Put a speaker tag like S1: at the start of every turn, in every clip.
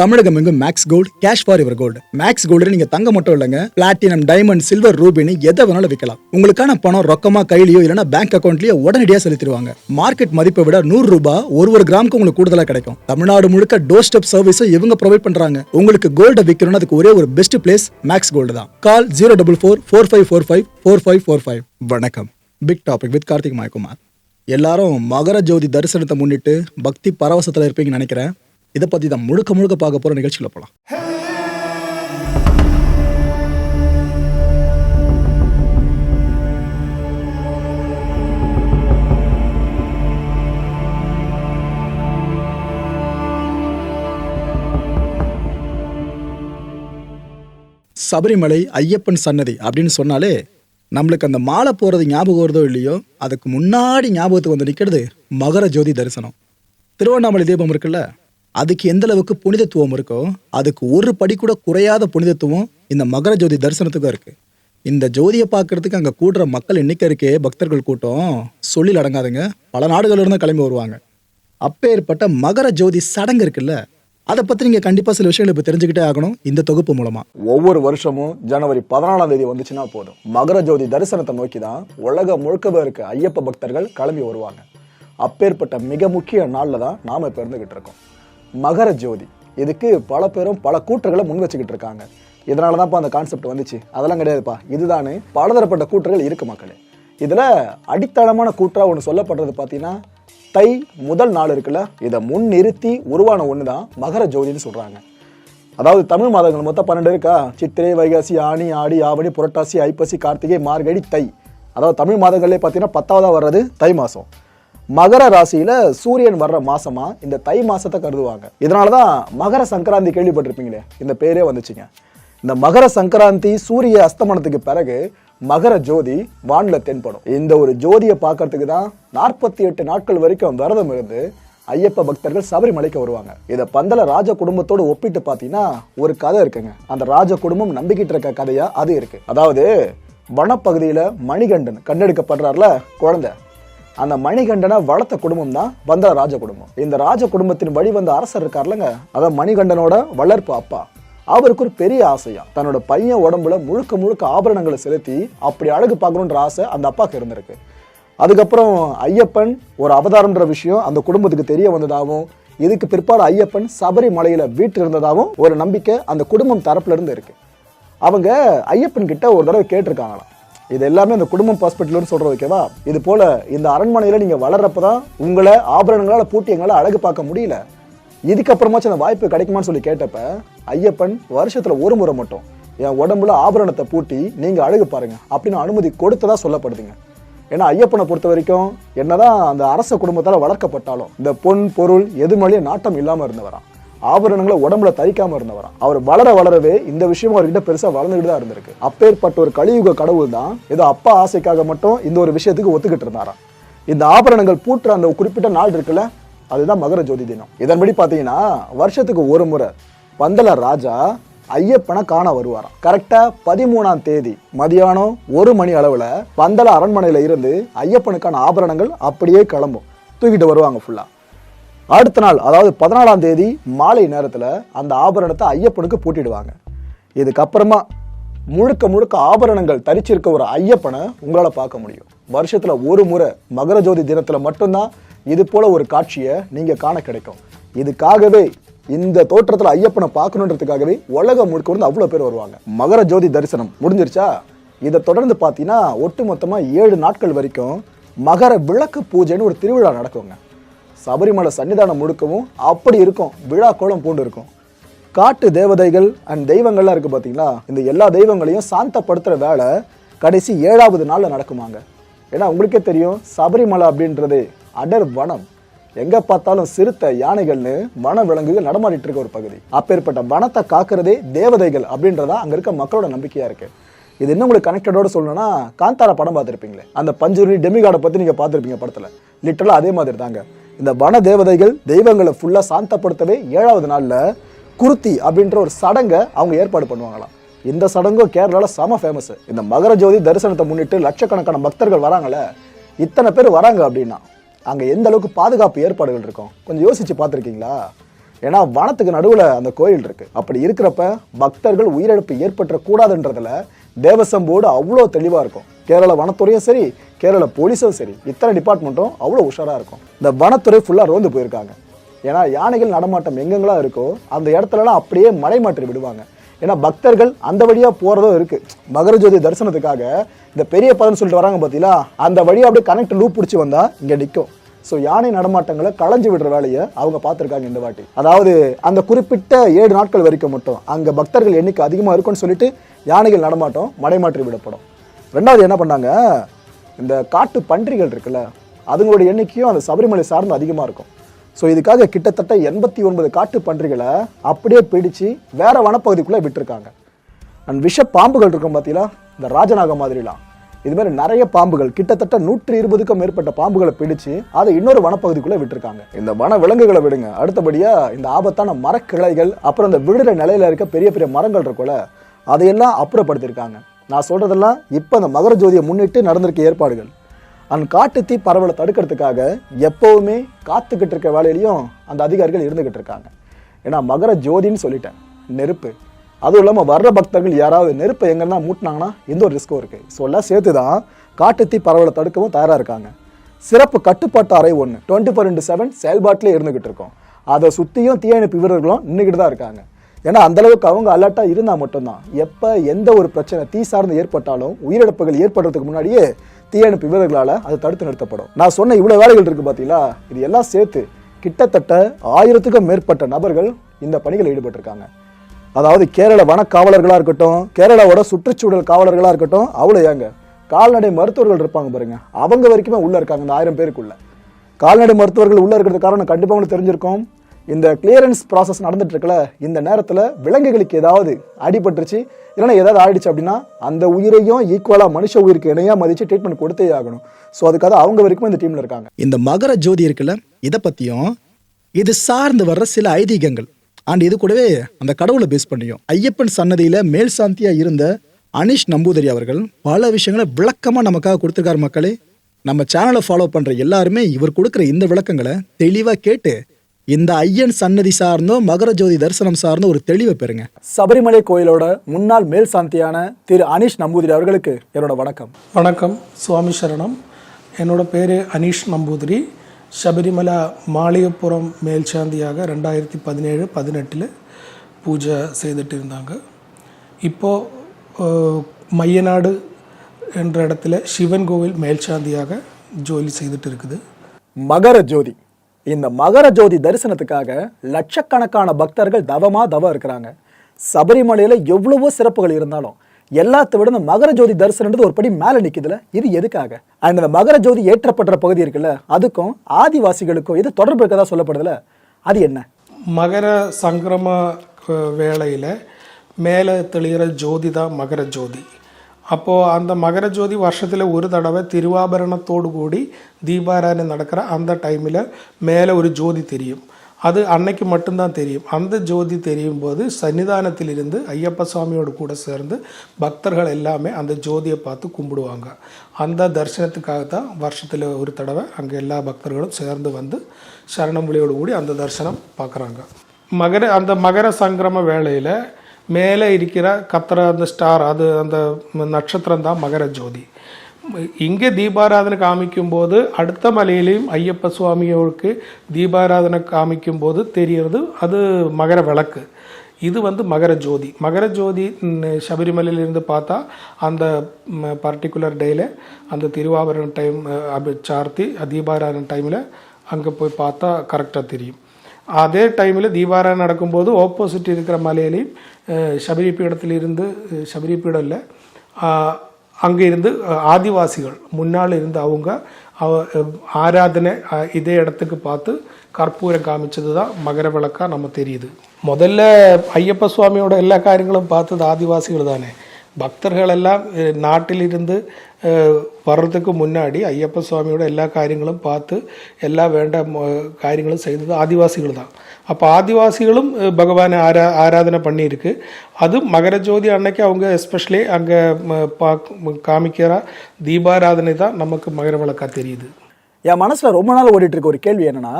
S1: தமிழகம் எங்கும் Max Gold cash for your gold Max Gold நீங்க தங்க மட்டும் இல்லைங்க. பிளாட்டினம் டைமண்ட் சில்வர் ரூபினி எதை வேணாலும் விற்கலாம் உங்களுக்கான பணம் ரொக்கமா கையிலயோ இல்லைன்னா பேங்க் அக்கௌண்ட்லயோ உடனடியாக செலுத்திடுவாங்க. மார்க்கெட் மதிப்பை விட நூறு ரூபாய் ஒரு ஒரு கிராமுக்கு உங்களுக்கு கூடுதலா கிடைக்கும். தமிழ்நாடு முழுக்க டோர் ஸ்டெப் சர்வீஸும் இவங்க ப்ரொவைட் பண்றாங்க. உங்களுக்கு கோல்ட விற்கணும்னு அதுக்கு ஒரே ஒரு பெஸ்ட் பிளேஸ் மேக்ஸ் கோல்டு தான். Call zero double four four five four five four five four five வணக்கம். Big topic with Karthik Mayakumar எல்லாரும் மகர ஜோதி தரிசனத்தை முன்னிட்டு பக்தி பரவசத்தில் இருப்பீங்கன்னு நினைக்கிறேன். இதை பத்தி தான் முழுக்க முழுக்க பார்க்க போற நிகழ்ச்சியில் போகலாம் சபரிமலை ஐயப்பன் சன்னதி அப்படின்னு சொன்னாலே நம்மளுக்கு அந்த மாலை போகிறது ஞாபகம் வருதோ இல்லையோ அதுக்கு முன்னாடி ஞாபகத்துக்கு வந்து நிற்கிறது மகர ஜோதி தரிசனம். திருவண்ணாமலை தீபம் இருக்குல்ல? அதுக்கு எந்த அளவுக்கு புனிதத்துவம் இருக்கோ அதுக்கு ஒரு படி கூட குறையாத புனிதத்துவம் இந்த மகர ஜோதி தரிசனத்துக்கும் இருக்கு. இந்த ஜோதியை பார்க்கறதுக்கு அங்கே கூடுற மக்கள் எண்ணிக்கை இருக்கே பக்தர்கள் கூட்டம் சொல்லில் அடங்காதுங்க. பல நாடுகளிலிருந்து கிளம்பி வருவாங்க. அப்பேற்பட்ட மகர ஜோதி சடங்கு இருக்குல்ல அதை பற்றி நீங்கள் கண்டிப்பாக சில விஷயங்களை இப்போ தெரிஞ்சுக்கிட்டே ஆகணும் இந்த தொகுப்பு மூலமாக
S2: ஒவ்வொரு வருஷமும் ஜனவரி பதினாலாம் தேதி வந்துச்சுன்னா போதும். மகர ஜோதி தரிசனத்தை நோக்கி தான் உலகம் முழுக்கவே இருக்க ஐயப்ப பக்தர்கள் கிளம்பி வருவாங்க. அப்பேற்பட்ட மிக முக்கிய நாளில் தான் நாம் இப்போ இருந்துகிட்டு இருக்கோம். மகர ஜோதி. இதுக்கு பல பேரும் பல கூற்றுகளை முன் வச்சுக்கிட்டு இருக்காங்க. இதனால தான்ப்பா அந்த கான்செப்ட் வந்துச்சு. அதெல்லாம் கிடையாதுப்பா. இதுதானே பலதரப்பட்ட கூற்றுகள் இருக்கு மக்களே. இதில் அடித்தளமான கூற்றாக ஒன்று சொல்லப்படுறது பார்த்தீங்கன்னா தை முதல் நாள் இருக்குல்ல? இதை முன் நிறுத்தி உருவான ஒன்று தான் மகர ஜோதின்னு சொல்கிறாங்க அதாவது தமிழ் மாதங்கள் மொத்தம் பன்னெண்டு இருக்கா? சித்திரை வைகாசி ஆனி ஆடி ஆவணி புரட்டாசி ஐப்பசி கார்த்திகை மார்கழி தை. அதாவது தமிழ் மாதங்கள்லேயே பார்த்தீங்கன்னா பத்தாவதாக வர்றது தை மாதம் மகர ராசியில சூரியன் வர்ற மாசமா இந்த தை மாசத்தை கருதுவாங்க. இதனாலதான் மகர சங்கராந்தி கேள்விப்பட்டிருப்பீங்களே இந்த பேரே வந்துச்சுங்க. இந்த மகர சங்கராந்தி சூரிய அஸ்தமனத்துக்கு பிறகு மகர ஜோதி வானில தென்படும். இந்த ஒரு ஜோதியை பார்க்கறதுக்கு தான் நாற்பத்தி எட்டு நாட்கள் வரைக்கும் விரதம் இருந்து ஐயப்ப பக்தர்கள் சபரிமலைக்கு வருவாங்க. இதை பந்தல ராஜ குடும்பத்தோடு ஒப்பிட்டு பார்த்தீங்கன்னா ஒரு கதை இருக்குங்க. அந்த ராஜ குடும்பம் நம்பிக்கிட்டு இருக்க கதையா அது இருக்கு. அதாவது வனப்பகுதியில் மணிகண்டன் கண்டெடுக்கப்படுறாருல குழந்தை. அந்த மணிகண்டனை வளர்த்த குடும்பம் தான் பந்தல ராஜ குடும்பம். இந்த ராஜ குடும்பத்தின் வழி வந்த அரசர் இருக்கார்லங்க. அதான் மணிகண்டனோட வளர்ப்பு அப்பா. அவருக்கு ஒரு பெரிய ஆசையா. தன்னோட பையன் உடம்புல முழுக்க முழுக்க ஆபரணங்களை செலுத்தி அப்படி அழகு பார்க்கணுன்ற ஆசை அந்த அப்பாவுக்கு இருந்திருக்கு. அதுக்கப்புறம் ஐயப்பன் ஒரு அவதாரம்ன்ற விஷயம் அந்த குடும்பத்துக்கு தெரிய வந்ததாகவும் இதுக்கு பிற்பாடு ஐயப்பன் சபரிமலையில வீட்டு இருந்ததாகவும் ஒரு நம்பிக்கை அந்த குடும்பம் தரப்புல இருந்து இருக்கு. அவங்க ஐயப்பன் கிட்ட ஒரு தடவை கேட்டிருக்காங்களாம். இது எல்லாமே அந்த குடும்பம் ஹாஸ்பிட்டல்னு சொல்கிறோம் ஓகேவா? இது போல் இந்த அரண்மனையில் நீங்கள் வளர்றப்ப தான் உங்களை ஆபரணங்களால் பூட்டி எங்களால் அழகு பார்க்க முடியல. இதுக்கப்புறமாச்சும் அந்த வாய்ப்பு கிடைக்குமான்னு சொல்லி கேட்டப்ப ஐயப்பன் வருஷத்தில் ஒரு முறை மட்டும் என் உடம்புல ஆபரணத்தை பூட்டி நீங்கள் அழகு பாருங்க அப்படின்னு அனுமதி கொடுத்ததாக சொல்லப்படுதுங்க. ஏன்னா ஐயப்பனை பொறுத்த வரைக்கும் என்னதான் அந்த அரச குடும்பத்தால் வளர்க்கப்பட்டாலும் இந்த பொன் பொருள் எது மேலேயும் நாட்டம் இல்லாமல் இருந்தவரான் ஆபரணங்களை உடம்புல தரிக்காம இருந்தவரா அவர் வளர வளரவே இந்த விஷயம் அவர்கிட்ட பெருசா வளர்ந்துகிட்டு தான் இருந்திருக்கு. அப்பேற்பட்ட ஒரு கலியுக கடவுள் தான் ஏதோ அப்பா ஆசைக்காக மட்டும் இந்த ஒரு விஷயத்துக்கு ஒத்துக்கிட்டு இருந்தாராம். இந்த ஆபரணங்கள் பூட்டுற அந்த குறிப்பிட்ட நாள் இருக்குல்ல அதுதான் மகர ஜோதி தினம். இதன்படி பார்த்தீங்கன்னா வருஷத்துக்கு ஒரு முறை பந்தல ராஜா ஐயப்பனை காண வருவாராம். கரெக்டா பதிமூணாம் தேதி மதியானம் ஒரு மணி அளவுல பந்தல அரண்மனையில இருந்து ஐயப்பனுக்கான ஆபரணங்கள் அப்படியே கிளம்பும். தூக்கிட்டு வருவாங்க ஃபுல்லா அடுத்த நாள் அதாவது பதினாலாம் தேதி மாலை நேரத்தில் அந்த ஆபரணத்தை ஐயப்பனுக்கு பூட்டிடுவாங்க. இதுக்கப்புறமா முழுக்க முழுக்க ஆபரணங்கள் தரிச்சிருக்க ஒரு ஐயப்பனை உங்களால் பார்க்க முடியும். வருஷத்தில் ஒரு முறை மகர ஜோதி தினத்தில் மட்டும்தான் இது போல ஒரு காட்சியை நீங்கள் காண கிடைக்கும். இதுக்காகவே இந்த தோற்றத்தில் ஐயப்பனை பார்க்கணுன்றதுக்காகவே உலகம் முழுக்க வந்து அவ்வளோ பேர் வருவாங்க. மகர ஜோதி தரிசனம் முடிஞ்சிருச்சா? இதை தொடர்ந்து பார்த்தீங்கன்னா ஒட்டுமொத்தமாக ஏழு நாட்கள் வரைக்கும் மகர விளக்கு பூஜைன்னு ஒரு திருவிழா நடக்குங்க. சபரிமலை சன்னிதானம் முழுக்கவும் அப்படி இருக்கும். விழா கோலம் பூண்டு இருக்கும் காட்டு தேவதைகள் அண்ட் தெய்வங்கள்லாம் இருக்குது பார்த்தீங்களா இந்த எல்லா தெய்வங்களையும் சாந்தப்படுத்துகிற வேலை கடைசி ஏழாவது நாளில் நடக்குமாங்க. ஏன்னா உங்களுக்கே தெரியும் சபரிமலை அப்படின்றது அடர் வனம். எங்கே பார்த்தாலும் சிறுத்தை யானைகள்னு வன விலங்குகள் நடமாடிட்டு இருக்க ஒரு பகுதி. அப்பேற்பட்ட வனத்தை காக்கிறதே தேவதைகள் அப்படின்றதா அங்கே இருக்க மக்களோட நம்பிக்கையாக இருக்குது இது இன்னும் உங்களுக்கு கனெக்டடோட சொல்லணும்னா காந்தாரா படம் பார்த்துருப்பீங்களே. அந்த பஞ்சுரி டெமிகாடை பற்றி நீங்கள் பார்த்துருப்பீங்க படத்தில். லிட்டரலா அதே மாதிரி தாங்க இந்த வன தேவதைகள் தெய்வங்களை ஃபுல்லாக சாந்தப்படுத்தவே ஏழாவது நாளில் குருத்தி அப்படின்ற ஒரு சடங்கை அவங்க ஏற்பாடு பண்ணுவாங்களாம். இந்த சடங்கும் கேரளாவில் செம ஃபேமஸ் இந்த மகர ஜோதி தரிசனத்தை முன்னிட்டு லட்சக்கணக்கான பக்தர்கள் வராங்கல்ல இத்தனை பேர் வராங்க அப்படின்னா அங்கே எந்த அளவுக்கு பாதுகாப்பு ஏற்பாடுகள் இருக்கும்? கொஞ்சம் யோசிச்சு பார்த்துருக்கீங்களா? ஏன்னா வனத்துக்கு நடுவில் அந்த கோயில் இருக்கு. அப்படி இருக்கிறப்ப பக்தர்கள் உயிரிழப்பு ஏற்பட்ட கூடாதுன்றதுல தேவசம் போர்டு அவ்வளோ தெளிவாக இருக்கும். கேரள வனத்துறையும் சரி கேரள போலீஸும் சரி இத்தனை டிபார்ட்மெண்ட்டும் அவ்வளோ உஷாராக இருக்கும். இந்த வனத்துறை ஃபுல்லாக ரோந்து போயிருக்காங்க. ஏன்னா யானைகள் நடமாட்டம் எங்கெங்கெல்லாம் இருக்கோ அந்த இடத்துலலாம் அப்படியே மலை மாற்றி விடுவாங்க. ஏன்னா பக்தர்கள் அந்த வழியாக போகிறதும் இருக்குது மகரஜோதி தரிசனத்துக்காக இந்த பெரிய பதன்னு சொல்லிட்டு வராங்க பார்த்தீங்களா அந்த வழியாக அப்படியே கனெக்ட் லூப் பிடிச்சி வந்தால் இங்கே நிற்கும் ஸோ யானை நடமாட்டங்களை களைஞ்சு விடுற வேலையை அவங்க பார்த்துருக்காங்க இந்த வாட்டி. அதாவது அந்த குறிப்பிட்ட ஏழு நாட்கள் வரைக்கும் மட்டும் அங்கே பக்தர்கள் எண்ணிக்கை அதிகமாக இருக்கும்னு சொல்லிட்டு யானைகள் நடமாட்டம் மடைமாற்றி விடப்படும். ரெண்டாவது என்ன பண்ணாங்க? இந்த காட்டு பன்றிகள் இருக்குல்ல அதுங்களோட எண்ணிக்கையும் அந்த சபரிமலை சார்ந்து அதிகமாக இருக்கும். ஸோ இதுக்காக கிட்டத்தட்ட எண்பத்தி ஒன்பது காட்டு பன்றிகளை அப்படியே பிடிச்சு வேற வனப்பகுதிக்குள்ளே விட்டுருக்காங்க. அண்ட் விஷ பாம்புகள் இருக்கும் பார்த்தீங்களா இந்த ராஜநாகம் மாதிரிலாம். இது மாதிரி நிறைய பாம்புகள் கிட்டத்தட்ட நூற்றி இருபதுக்கும் மேற்பட்ட பாம்புகளை பிடிச்சு அதை இன்னொரு வனப்பகுதிக்குள்ள விட்டுருக்காங்க. இந்த வன விலங்குகளை விடுங்க. அடுத்தபடியா இந்த ஆபத்தான மரக்கிளைகள் அப்புறம் இந்த விடுற நிலையில இருக்க பெரிய பெரிய மரங்கள் இருக்கும்ல அதையெல்லாம் அப்புறப்படுத்தியிருக்காங்க நான் சொல்றதெல்லாம் இப்போ அந்த மகர ஜோதியை முன்னிட்டு நடந்திருக்க ஏற்பாடுகள். அண்ட் காட்டுத்தீ பரவலை தடுக்கிறதுக்காக எப்பவுமே காத்துக்கிட்டு இருக்க வேலையிலையும் அந்த அதிகாரிகள் இருந்துகிட்டு இருக்காங்க. ஏன்னா மகர ஜோதின்னு சொல்லிட்டேன். நெருப்பு. அதுவும் இல்லாமல் வர்ற பக்தர்கள் யாராவது நெருப்பை எங்கன்னா மூட்டினாங்கன்னா எந்த ஒரு ரிஸ்க்கும் இருக்குது ஸோ எல்லாம் சேர்த்து தான் காட்டுத்தீ பரவலை தடுக்கவும் தயாராக இருக்காங்க. சிறப்பு கட்டுப்பாட்டு அறை ஒன்று டுவெண்ட்டி ஃபோர் இன்ட்டு செவன் செயல்பாட்டிலே இருந்துகிட்டு இருக்கோம். அதை சுற்றியும் தீயணைப்பு வீரர்களும் நின்றுக்கிட்டு தான் இருக்காங்க. ஏன்னா அந்தளவுக்கு அவங்க அலர்ட்டாக இருந்தால் மட்டும்தான். எப்போ எந்த ஒரு பிரச்சனை தீ சார்ந்து ஏற்பட்டாலும் உயிரிழப்புகள் ஏற்படுறதுக்கு முன்னாடியே தீயணைப்பு வீரர்களால் அதை தடுத்து நிறுத்தப்படும். நான் சொன்ன இவ்வளோ வேலைகள் இருக்குது பார்த்தீங்களா இது எல்லாம் சேர்த்து கிட்டத்தட்ட ஆயிரத்துக்கும் மேற்பட்ட நபர்கள் இந்த பணிகளில் ஈடுபட்டிருக்காங்க. அதாவது கேரள வன காவலர்களாக இருக்கட்டும் கேரளாவோட சுற்றுச்சூழல் காவலர்களாக இருக்கட்டும் அவ்வளோ ஏங்க? கால்நடை மருத்துவர்கள் இருப்பாங்க பாருங்க. அவங்க வரைக்குமே உள்ளே இருக்காங்க இந்த ஆயிரம் பேருக்குள்ள. கால்நடை மருத்துவர்கள் உள்ளே இருக்கிறது காரணம் கண்டிப்பாக உங்களுக்கு தெரிஞ்சிருக்கும். இந்த கிளியரன்ஸ் ப்ராசஸ் நடந்துட்டு இருக்கல இந்த நேரத்தில் விலங்குகளுக்கு ஏதாவது அடிபட்டுருச்சு இல்லைன்னா ஏதாவது ஆயிடுச்சு அப்படின்னா அந்த உயிரையும் ஈக்குவலாக மனுஷ உயிருக்கு இணையாக மதித்து ட்ரீட்மெண்ட் கொடுத்தே ஆகணும். ஸோ அதுக்காக அவங்க வரைக்கும் இந்த டீமில் இருக்காங்க.
S1: இந்த மகர ஜோதி இருக்குல்ல இதை பற்றியும் இது சார்ந்து வர்ற சில ஐதீகங்கள். அண்ட் இது கூடவே அந்த கடவுளை பேஸ் பண்ணியும். ஐயப்பன் சன்னதியில் மேல் சாந்தியாக இருந்த அனிஷ் நம்பூதிரி அவர்கள் பல விஷயங்களை விளக்கமாக நமக்காக கொடுத்துருக்காரு மக்களே. நம்ம சேனலை ஃபாலோ பண்ணுற எல்லாருமே இவர் கொடுக்குற இந்த விளக்கங்களை தெளிவாக கேட்டு இந்த ஐயன் சன்னதி சார்ந்தோ மகர ஜோதி தரிசனம் சார்ந்தோ ஒரு தெளிவை பெறுங்க.
S2: சபரிமலை கோயிலோட முன்னாள் மேல் சாந்தியான திரு அனீஷ் நம்பூதிரி அவர்களுக்கு என்னோட வணக்கம்.
S3: வணக்கம். சுவாமி சரணம். என்னோட பேர் அனீஷ் நம்பூதிரி. சபரிமல மாளிகைப்புறம் மேல்சாந்தியாக ரெண்டாயிரத்தி பதினேழு பதினெட்டில் பூஜை செய்துட்டு இருந்தாங்க இப்போது மையநாடு என்ற இடத்துல சிவன் கோவில் மேல்சாந்தியாக ஜோலி செய்துட்டு இருக்குது
S2: மகர ஜோதி இந்த மகர ஜோதி தரிசனத்துக்காக லட்சக்கணக்கான பக்தர்கள் தவமாக தவம் இருக்கிறாங்க சபரிமலையில் எவ்வளவோ சிறப்புகள் இருந்தாலும் எல்லாத்த விட இந்த மகர ஜோதி தரிசனன்றது ஒரு படி மேலே நிற்குதுல இது எதுக்காக? அண்ட் இந்த மகர ஜோதி ஏற்றப்படுற பகுதி இருக்குல்ல அதுக்கும் ஆதிவாசிகளுக்கும் இது தொடர்பு இருக்கதா சொல்லப்படுதுல? அது என்ன?
S3: மகர சங்கிரம வேளையில் மேலே தெளிகிற ஜோதி தான் மகர ஜோதி. அப்போது அந்த மகர ஜோதி வருஷத்தில் ஒரு தடவை திருவாபரணத்தோடு கூடி தீபாராயணம் நடக்கிற அந்த டைமில் மேலே ஒரு ஜோதி தெரியும். அது அன்னைக்கு மட்டும்தான் தெரியும். அந்த ஜோதி தெரியும் போது சன்னிதானத்திலிருந்து ஐயப்ப சுவாமியோடு கூட சேர்ந்து பக்தர்கள் எல்லாமே அந்த ஜோதியை பார்த்து கும்பிடுவாங்க. அந்த தரிசனத்துக்காக தான் வருஷத்தில் ஒரு தடவை அங்கே எல்லா பக்தர்களும் சேர்ந்து வந்து சரணமொழியோடு கூடி அந்த தரிசனம் பார்க்குறாங்க. மகர அந்த மகர சங்கிரம வேளையில் மேலே இருக்கிற கத்திர அந்த ஸ்டார் அது அந்த நட்சத்திரம் தான் மகர ஜோதி. இங்கே தீபாராதனை காமிக்கும்போது அடுத்த மலையிலையும் ஐயப்ப சுவாமியோருக்கு தீபாராதனை காமிக்கும்போது தெரியறது அது மகர விளக்கு. இது வந்து மகர ஜோதி. மகர ஜோதி சபரிமலையிலிருந்து பார்த்தா அந்த பர்டிகுலர் டேயில் அந்த திருவாபரண டைம் அப்படி சார்த்தி தீபாராதனை டைமில் அங்கே போய் பார்த்தா கரெக்டாக தெரியும். அதே டைமில் தீபாராதனை நடக்கும்போது ஆப்போசிட் இருக்கிற மலையிலையும் சபரி பீடத்திலிருந்து சபரி பீடம் இல்லை அங்கே இருந்து ஆதிவாசிகள் முன்னால் இருந்து அவங்க ஆராதனை இதே இடத்துக்கு பார்த்து கற்பூரம் காமிச்சது தான் மகர விளக்கா நம்ம தெரியுது. முதல்ல ஐயப்ப சுவாமியோட எல்லா காரியங்களும் பார்த்தது ஆதிவாசிகள் தானே. பக்தர்கள் எல்லாம் நாட்டிலிருந்து வர்றதுக்கு முன்னாடி ஐயப்ப சுவாமியோட எல்லா காரியங்களும் பார்த்து எல்லா வேண்ட காரியங்களும் செய்தது ஆதிவாசிகள் தான். அப்போ ஆதிவாசிகளும் பகவானை ஆரா ஆராதனை பண்ணியிருக்கு. அது மகர ஜோதி அன்னைக்கு அவங்க எஸ்பெஷலி அங்கே பா காமிக்கிற தீபாராதனை தான் நமக்கு மகர விளக்கா தெரியுது.
S2: என் மனசில் ரொம்ப நாள் ஓடிட்டு இருக்க ஒரு கேள்வி என்னன்னா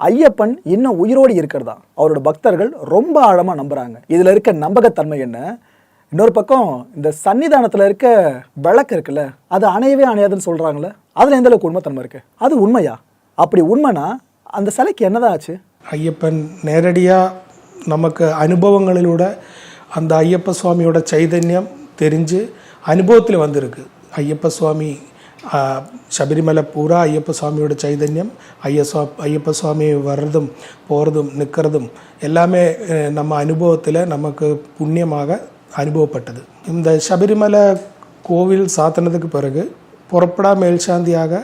S2: ஐயப்பன் இன்னும் உயிரோடு இருக்கிறதா? அவரோட பக்தர்கள் ரொம்ப ஆழமாக நம்புகிறாங்க இதில் இருக்க நம்பகத்தன்மை என்ன? இன்னொரு பக்கம் இந்த சன்னிதானத்தில் இருக்க விளக்கு இருக்குல்ல அது அணையவே அணையாதுன்னு சொல்றாங்களே அதில் எந்த அளவுக்கு உண்மைத்தன்மை இருக்கு? அது உண்மையா? அப்படி உண்மைனா அந்த சிலைக்கு என்னதான் ஆச்சு?
S3: ஐயப்பன் நேரடியாக நமக்கு அனுபவங்களிலூட அந்த ஐயப்ப சுவாமியோட சைதன்யம் தெரிஞ்சு அனுபவத்தில் வந்திருக்கு. ஐயப்ப சுவாமி சபரிமலை பூரா ஐயப்ப சுவாமியோட சைதன்யம் ஐயஸ்வா ஐயப்ப சுவாமி வர்றதும் போகிறதும் நிற்கிறதும் எல்லாமே அஹ், நம்ம அனுபவப்பட்டது. இந்த சபரிமலை கோவில் சாத்தினதுக்கு பிறகு புறப்படா மேல்சாந்தியாக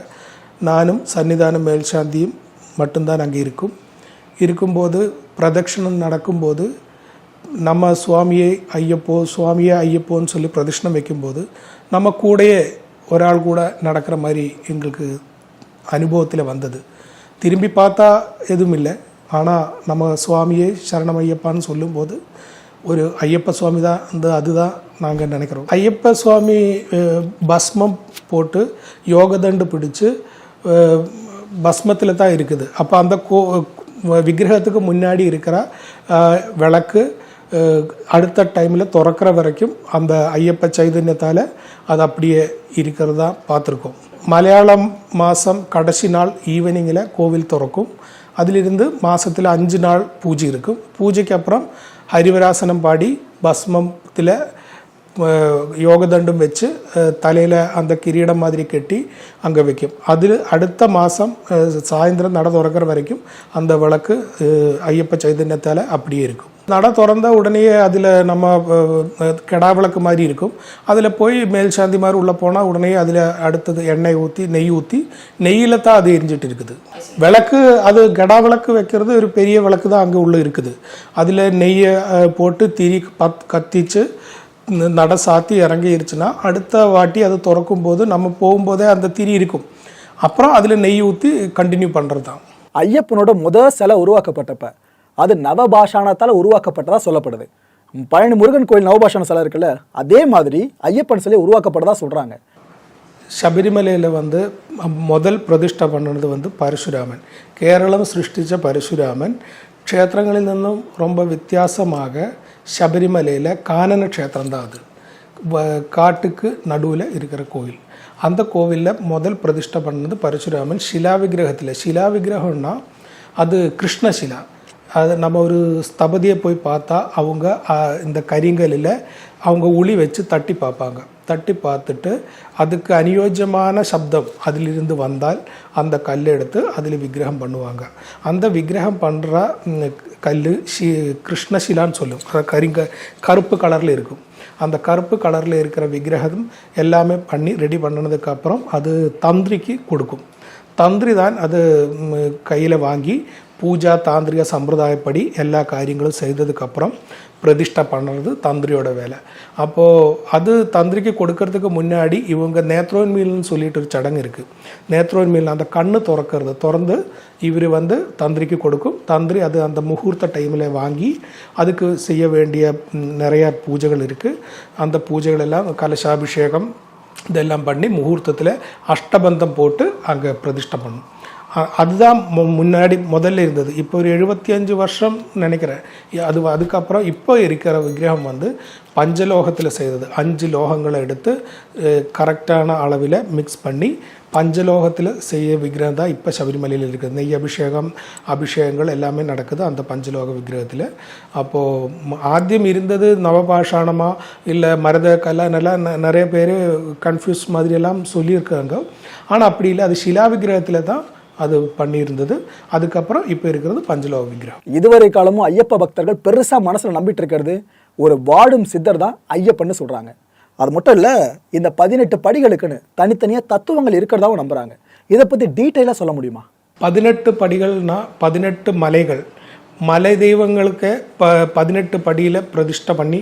S3: நானும் சன்னிதான மேல்சாந்தியும் மட்டும்தான் அங்கே இருக்கும். இருக்கும்போது பிரதட்சிணம் நடக்கும்போது நம்ம சுவாமியை ஐயப்போ சுவாமியே ஐயப்போன்னு சொல்லி பிரதட்சிணம் வைக்கும்போது நம்ம கூடயே ஒரு ஆள் கூட நடக்கிற மாதிரி எங்களுக்கு அனுபவத்தில் வந்தது. திரும்பி பார்த்தா எதுவும் இல்லை. ஆனால் நம்ம சுவாமியை சரணம் ஐயப்பான்னு சொல்லும்போது ஒரு ஐயப்ப சுவாமி தான் அந்த அதுதான் நாங்கள் நினைக்கிறோம். ஐயப்ப சுவாமி பஸ்மம் போட்டு யோகதண்டு பிடிச்சு பஸ்மத்தில் தான் இருக்குது. அப்போ அந்த கோ விக்கிரகத்துக்கு முன்னாடி இருக்கிற விளக்கு அடுத்த டைமில் திறக்கிற வரைக்கும் அந்த ஐயப்ப சைதன்யத்தால் அது அப்படியே இருக்கிறதா பார்த்துருக்கோம். மலையாளம் மாதம் கடைசி நாள் ஈவினிங்கில் கோவில் திறக்கும். அதிலிருந்து மாதத்தில் அஞ்சு நாள் பூஜை இருக்கும். பூஜைக்கு அப்புறம் ஹரிவராசனம் பாடி பஸ்மத்தில் யோகதண்டும் வச்சு தலையில் அந்த கிரீடம் மாதிரி கட்டி அங்கே வைக்கும். அதில் அடுத்த மாதம் சாயந்தரம் நட திறக்கிற வரைக்கும் அந்த விளக்கு ஐயப்ப சைதன்யத்தால் அப்படியே இருக்கும். நட திறந்த உடனே அதில் நம்ம கெடா விளக்கு மாதிரி இருக்கும். அதில் போய் மேல் சாந்தி மாதிரி உள்ளே போனால் உடனே அதில் அடுத்தது எண்ணெய் ஊற்றி நெய் ஊற்றி நெய்யில் தான் அது எரிஞ்சிட்டு இருக்குது. விளக்கு அது கெடா விளக்கு வைக்கிறது ஒரு பெரிய விளக்கு தான் அங்கே உள்ளே இருக்குது. அதில் நெய்யை போட்டு திரி பத் கத்திச்சு நட சாத்தி இறங்கிருச்சுன்னா அடுத்த வாட்டி அது திறக்கும் போது நம்ம போகும்போதே அந்த திரி இருக்கும். அப்புறம் அதில் நெய் ஊற்றி கண்டினியூ பண்ணுறது தான்
S2: ஐயப்பனோட முதல் சிலை உருவாக்கப்பட்டப்ப அது நவபாஷானத்தால் உருவாக்கப்பட்டதாக சொல்லப்படுது. பழனி முருகன் கோயில் நவபாஷான சிலை இருக்குல்ல அதே மாதிரி ஐயப்பன் சிலை உருவாக்கப்பட்டதாக சொல்கிறாங்க
S3: ശബരിമലയിൽ வந்து முதல் പ്രതിഷ്ഠ പണിത് வந்து பரசுராமன். கேரளம் സൃഷ്ടിച്ച பரசுராமன். ക്ഷേത്രങ്ങളിൽ നിന്നും ரொம்ப வித்தியாசமாக ശബരിമലയിലെ கானன ക്ഷേത്രം தான் அது. காட்டுக்கு நடுவில் இருக்கிற கோயில். அந்த கோவிலில் முதல் பிரதிஷ்டை பண்ணது பரசுராமன். சிலா விக்கிரகத்தில் சிலா விக்கிரகம்னா அது கிருஷ்ணசிலா அது நம்ம ஒரு ஸ்தபதியை போய் பார்த்தா அவங்க இந்த கரிங்கலில் அவங்க உளி வச்சு தட்டி பார்ப்பாங்க. தட்டி பார்த்துட்டு அதுக்கு அநியோஜ்யமான சப்தம் அதிலிருந்து வந்தால் அந்த கல் எடுத்து அதில் விக்கிரகம் பண்ணுவாங்க. அந்த விக்கிரகம் பண்ணுற கல் ஷி கிருஷ்ணசிலான்னு சொல்லும். கரிங்க கருப்பு கலரில் இருக்கும். அந்த கருப்பு கலரில் இருக்கிற விக்கிரகம் எல்லாமே பண்ணி ரெடி பண்ணினதுக்கப்புறம் அது தந்திரிக்கு கொடுக்கும். தந்திரி தான் அது கையில் வாங்கி பூஜா தாந்திரிக சம்பிரதாயப்படி எல்லா காரியங்களும் செய்ததுக்கப்புறம் பிரதிஷ்டை பண்ணுறது தந்திரியோட வேலை. அப்போது அது தந்திரிக்கு கொடுக்கறதுக்கு முன்னாடி இவங்க நேத்ரோன்மீல்னு சொல்லிட்டு ஒரு சடங்கு இருக்குது நேத்ரோன்மீல் அந்த கண்ணு திறக்கிறது திறந்து இவர் வந்து தந்திரிக்கு கொடுக்கும். தந்திரி அது அந்த முகூர்த்த டைமில் வாங்கி அதுக்கு செய்ய வேண்டிய நிறைய பூஜைகள் இருக்குது அந்த பூஜைகள் எல்லாம் கலசாபிஷேகம் இதெல்லாம் பண்ணி முகூர்த்தத்தில் அஷ்டபந்தம் போட்டு அங்கே பிரதிஷ்டை பண்ணும். அதுதான் மு- முன்னாடி முதல்ல இருந்தது. இப்போ ஒரு எழுபத்தி அஞ்சு வருஷம் நினைக்கிறேன். அது அதுக்கப்புறம் இப்போ இருக்கிற விக்கிரகம் வந்து பஞ்சலோகத்தில் செய்தது. அஞ்சு லோகங்களை எடுத்து கரெக்டான அளவில் மிக்ஸ் பண்ணி பஞ்சலோகத்தில் செய்ய விக்கிரகம் தான் இப்போ சபரிமலையில் இருக்குது. நெய் அபிஷேகம் அபிஷேகங்கள் எல்லாமே நடக்குது அந்த பஞ்சலோக விக்கிரகத்தில். அப்போது ஆத்தியம் இருந்தது நவபாஷாணமா இல்லை மரத கல்லானெல்லாம் நிறைய பேர் கன்ஃபியூஸ் மாதிரியெல்லாம் சொல்லியிருக்காங்க. ஆனால் அப்படி இல்லை. அது சிலா விக்கிரகத்தில் தான் அது பண்ணியிருந்தது. அதுக்கப்புறம் இப்போ இருக்கிறது பஞ்சலோக விக்கிரகம்.
S2: இதுவரை காலமும் ஐயப்ப பக்தர்கள் பெருசா மனசுல நம்பிட்டு இருக்கிறது. ஒரு வாடும் சித்தர் தான் ஐயப்பன்னு சொல்றாங்க. அது மட்டும் இல்ல இந்த பதினெட்டு படிகளுக்குன்னு தனித்தனியா தத்துவங்கள் இருக்கிறதாவும் நம்புறாங்க. இதை பத்தி டீட்டெயிலா சொல்ல முடியுமா?
S3: பதினெட்டு படிகள்னா பதினெட்டு மலைகள். மலை தெய்வங்களுக்கு ப பதினெட்டு படியில் பிரதிஷ்டை பண்ணி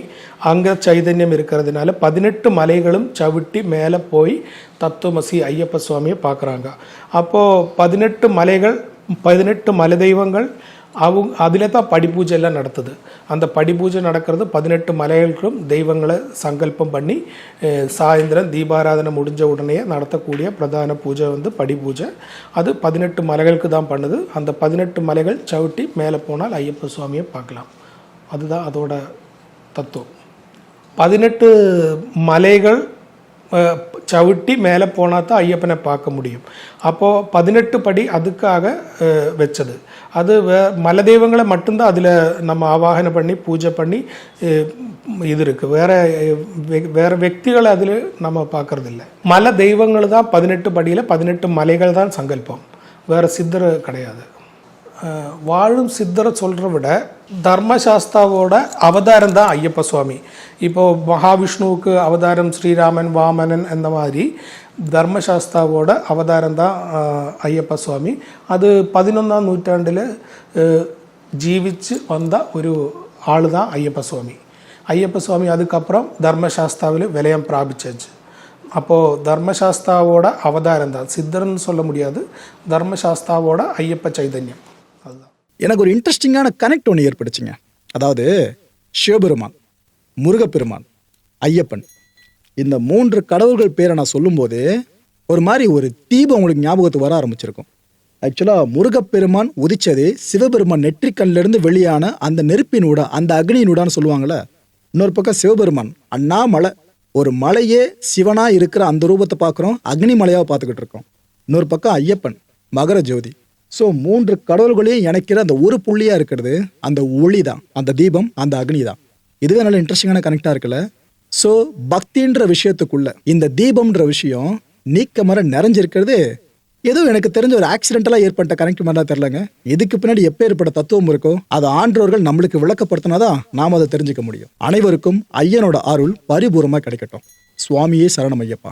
S3: அங்கே சைதன்யம் இருக்கிறதுனால பதினெட்டு மலைகளும் சவிட்டி மேலே போய் தத்துவமசி ஐயப்ப சுவாமியை பார்க்குறாங்க. அப்போது பதினெட்டு மலைகள் பதினெட்டு மலை தெய்வங்கள் அவங்க அதில் தான் படிப்பூஜை எல்லாம் நடத்துது. அந்த படிப்பூஜை நடக்கிறது பதினெட்டு மலைகளுக்கும் தெய்வங்களை சங்கல்பம் பண்ணி சாயந்தரம் தீபாராதனை முடிஞ்ச உடனே நடத்தக்கூடிய பிரதான பூஜை வந்து படிப்பூஜை. அது பதினெட்டு மலைகளுக்கு தான் பண்ணுது. அந்த பதினெட்டு மலைகள் சவுட்டி மேலே போனால் ஐயப்ப சுவாமியை பார்க்கலாம். அதுதான் அதோட தத்துவம். பதினெட்டு மலைகள் அஹ், சவுட்டி மேலே போனால் தான் ஐயப்பனை பார்க்க முடியும் அப்போது பதினெட்டு படி அதுக்காக வச்சது அது வே மலை தெய்வங்களை மட்டும்தான் அதில் நம்ம ஆவாகனம் பண்ணி பூஜை பண்ணி இது இருக்குது வேற அஹ், வெ- வேற வெக்திகளை அதில் நம்ம பார்க்குறதில்ல மலை தெய்வங்கள் தான் பதினெட்டு படியில் பதினெட்டு மலைகள் தான் சங்கல்பம் வேறு சித்தர் கிடையாது வாழும் சித்தரை சொல்கிற விட தர்மசாஸ்தாவோட அவதாரம் தான் ஐயப்ப சுவாமி. இப்போ மகாவிஷ்ணுவுக்கு அவதாரம் ஸ்ரீராமன் வாமனன் அந்த மாதிரி தர்மசாஸ்தாவோட அவதாரம் தான் ஐயப்ப சுவாமி. அது பதினொன்றாம் நூற்றாண்டில் ஜீவிச்சு வந்த ஒரு ஆள் தான் ஐயப்ப சுவாமி. ஐயப்ப சுவாமி அதுக்கப்புறம் தர்மசாஸ்தாவில் விலயம் பிராபிச்சாச்சு. அப்போது தர்மசாஸ்தாவோட அவதாரம் தான். சித்தர்னு சொல்ல முடியாது. தர்மசாஸ்தாவோட ஐயப்ப சைதன்யம்.
S2: எனக்கு ஒரு இன்ட்ரெஸ்டிங்கான கனெக்ட் ஒன்று ஏற்பட்டுச்சுங்க. அதாவது சிவபெருமான் முருகப்பெருமான் ஐயப்பன். இந்த மூன்று கடவுள்கள் பேரை நான் சொல்லும்போது ஒரு மாதிரி ஒரு தீபம் உங்களுக்கு ஞாபகத்துக்கு வர ஆரம்பிச்சிருக்கும். ஆக்சுவலாக முருகப்பெருமான் உதிச்சது சிவபெருமான் நெற்றிக்கண்ணிலிருந்து வெளியான அந்த நெருப்பினூட அந்த அக்னியினூடான்னு சொல்லுவாங்களே இன்னொரு பக்கம் சிவபெருமான் அண்ணாமலை ஒரு மலையே சிவனாக இருக்கிற அந்த ரூபத்தை பார்க்குறோம் அக்னி மலையாக பார்த்துக்கிட்டு இருக்கோம். இன்னொரு பக்கம் ஐயப்பன் மகர ஜோதி. ஸோ மூன்று கடவுள்களையும் இணைக்கிற அந்த ஒரு புள்ளியா இருக்கிறது அந்த ஒளி தான் அந்த தீபம் அந்த அக்னி தான். இதுவே நல்ல இன்ட்ரெஸ்டிங்கான கனெக்டாக இருக்குல்ல? ஸோ பக்தின்ற விஷயத்துக்குள்ள இந்த தீபம்ன்ற விஷயம் நீக்க மர நிறைஞ்சிருக்கிறது ஏதோ எனக்கு தெரிஞ்ச ஒரு ஆக்சிடென்டலாக ஏற்பட்ட கனெக்ட் மாதிரி தெரிலங்க இதுக்கு பின்னாடி எப்போ ஏற்பட்ட தத்துவம் இருக்கோ அதை ஆன்றோர்கள் நம்மளுக்கு விளக்கப்படுத்தினாதான் நாம் அதை தெரிஞ்சுக்க முடியும். அனைவருக்கும் ஐயனோட அருள் பரிபூர்ணமாக கிடைக்கட்டும். சுவாமியே சரணம் ஐயப்பா.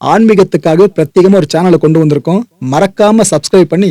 S2: ஆன்மீகத்துக்காக பிரத்யேகமா ஒரு சேனலை கொண்டு வந்திருக்கோம். மறக்காம சப்ஸ்கிரைப் பண்ணி